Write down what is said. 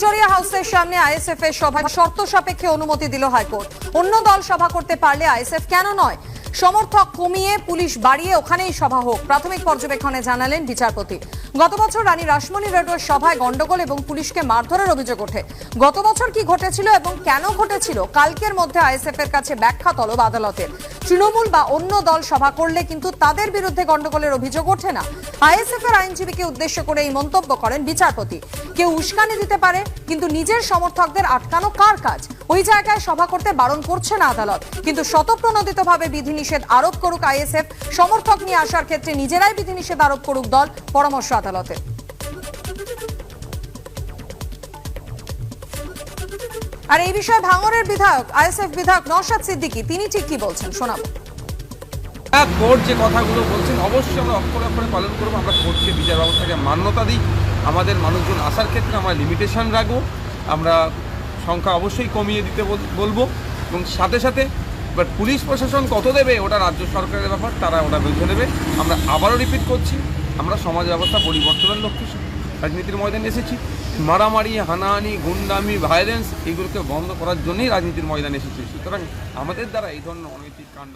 Victoria হাউসের সামনে ISF এর সভা শর্ত সাপেক্ষে অনুমতি দিল হাইকোর্ট। অন্য দল সভা করতে পারলে আইএসএফ কেন নয়? সমর্থক কমিয়ে পুলিশ বাড়িয়ে ওখানেই সভা হোক। প্রাথমিক পর্যবেক্ষণে জানালেন বিচারপতি। গত বছর রানী রাসমণি রেডোর সভায় গন্ডগোল এবং পুলিশকে মারধরের অভিযোগ ওঠে। গত বছর কি ঘটেছিল এবং কেন ঘটেছিল? কালকের মধ্যে আইএসএফ এর কাছে ব্যাখ্যা তলব আদালতের তৃণমূল বা অন্য দল সভা করলে কিন্তু তাদের বিরুদ্ধে গন্ডগোলের অভিযোগ ওঠে না। আইএসএফ এর আইনজীবীকে উদ্দেশ্য করে এই মন্তব্য করেন বিচারপতি। কেউ উস্কানি দিতে পারে, কিন্তু নিজের সমর্থকদের আটকানো কার কাজ? ওই জায়গায় সভা করতে বারণ করছে না আদালত। কিন্তু শতপ্রণোদিতভাবে বিধিনিষেধ আরোপ করুক আইএসএফ সমর্থক নিয়ে আসার ক্ষেত্রে নিজেরাই বিধিনিষেধ আরোপ করুক দল পরামর্শ আদালতের। আর এই বিষয়ে ভাঙরের বিধায়ক আইএসএফ বিধায়ক নওশাদ সিদ্দিকী তিনি ঠিক কি বলছেন? শোনাবো। হ্যাঁ, কোর্ট যে কথাগুলো বলছেন অবশ্যই আমরা অক্ষরে অক্ষরে পালন করব। আমরা কোর্টকে বিচার ব্যবস্থাকে মান্যতা দিই আমাদের মানুষজন আসার ক্ষেত্রে আমরা লিমিটেশন রাখব। আমরা সংখ্যা অবশ্যই কমিয়ে দিতে বলব। এবং সাথে সাথে এবার পুলিশ প্রশাসন কত দেবে, ওটা রাজ্য সরকারের ব্যাপার, তারা ওটা বুঝে নেবে। আমরা আবারও রিপিট করছি, আমরা সমাজ ব্যবস্থা পরিবর্তনের লক্ষ্যে রাজনীতির ময়দানে এসেছি। মারামারি, হানাহানি, গুন্ডামি ভায়োলেন্স এগুলোকে বন্ধ করার জন্যই রাজনীতির ময়দানে এসেছি। সুতরাং আমাদের দ্বারা এই ধরনের অনৈতিক কাণ্ড